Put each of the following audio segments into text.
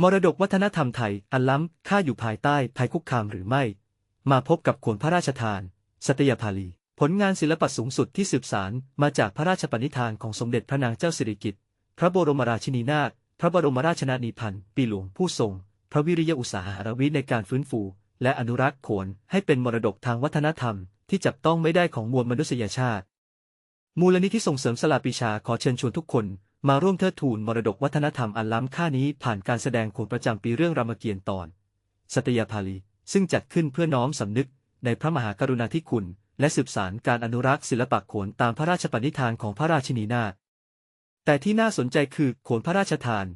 มรดกวัฒนธรรมไทย อันล้ำค่าอยู่ภายใต้ภัยคุกคามหรือไม่ มาพบกับโขนพระราชทาน สัตยาภาลี ผลงานศิลปะสูงสุดที่สืบสารมาจากพระราชปณิธานของสมเด็จพระนางเจ้าสิริกิติ์พระบรมราชินีนาถพระบรมราชนานีพันธ์ปีหลวงผู้ทรง พระวิริยะอุตสาหะวิในการฟื้นฟู และอนุรักษ์โขนให้เป็นมรดกทางวัฒนธรรม ที่จับต้องไม่ได้ของมวลมนุษยชาติ มูลนิธิส่งเสริมสลาปีชาขอเชิญชวนทุกคน มาร่วมเทิดทูนมรดกวัฒนธรรมอันล้ำค่านี้ผ่านการแสดงโขนประจำปีเรื่องรามเกียรติ์ตอน สัตยาภาลี ซึ่งจัดขึ้นเพื่อน้อมสำนึกในพระมหากรุณาธิคุณ และสืบสารการอนุรักษ์ศิลปะโขนตามพระราชปณิธานของพระราชินีนาถแต่ที่น่าสนใจคือโขนพระราชทาน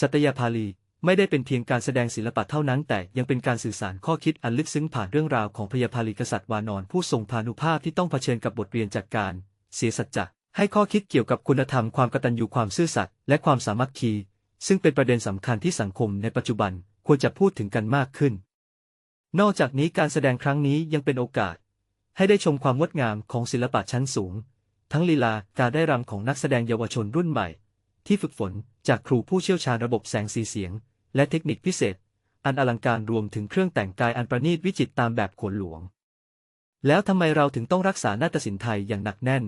สัตยาภาลีไม่ได้เป็นเพียงการแสดงศิลปะเท่านั้น แต่ยังเป็นการสื่อสารข้อคิดอันลึกซึ้งผ่านเรื่องราวของพยาภาลีกษัตริย์วานอนผู้ทรงพานุภาพที่ต้องเผชิญกับบทเรียนจากการ เสียสัจจะ ให้ข้อคิดเกี่ยวกับคุณธรรมความกตัญญูความซื่อสัตย์และความสามัคคี ซึ่งเป็นประเด็นสำคัญที่สังคมในปัจจุบันควรจะพูดถึงกันมากขึ้น นอกจากนี้การแสดงครั้งนี้ยังเป็นโอกาส ให้ได้ชมความงดงามของศิลปะชั้นสูง ทั้งลีลาการได้รำของนักแสดงเยาวชนรุ่นใหม่ ที่ฝึกฝนจากครูผู้เชี่ยวชาญระบบแสงสีเสียง และเทคนิคพิเศษ อันอลังการรวมถึงเครื่องแต่งกายอันประณีตวิจิตรตามแบบขนหลวง แล้วทำไมเราถึงต้องรักษานาฏศิลป์ไทยอย่างหนักแน่น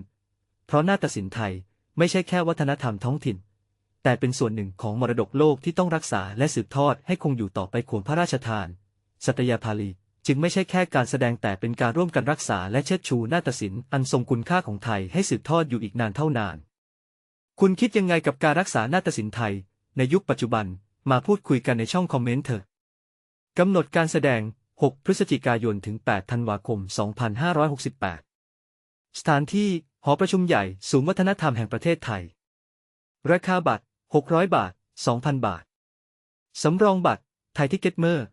ราะนาฏศิลป์ไทยไม่ใช่แค่วัฒนธรรมท้องถิ่น แต่เป็นส่วนหนึ่งของมรดกโลกที่ต้องรักษาและสืบทอดให้คงอยู่ต่อไปโขนพระราชทาน สัตยาภาลีจึงไม่ใช่แค่การแสดงแต่เป็นการร่วมกันรักษาและเชิดชูนาฏศิลป์อันทรงคุณค่าของไทยให้สืบทอดอยู่อีกนานเท่านาน คุณคิดยังไงกับการรักษานาฏศิลป์ไทย ในยุคปัจจุบันมาพูดคุยกันในช่องคอมเมนต์เถอะกำหนดการแสดง 6 พฤศจิกายนถึง 8 ธันวาคม 2568 สถานที่ หอประชุมใหญ่ศูนย์วัฒนธรรมแห่งประเทศไทย ราคาบัตร 600 บาท 2,000 บาท สำรองบัตรไทยทิเก็ตเมอร์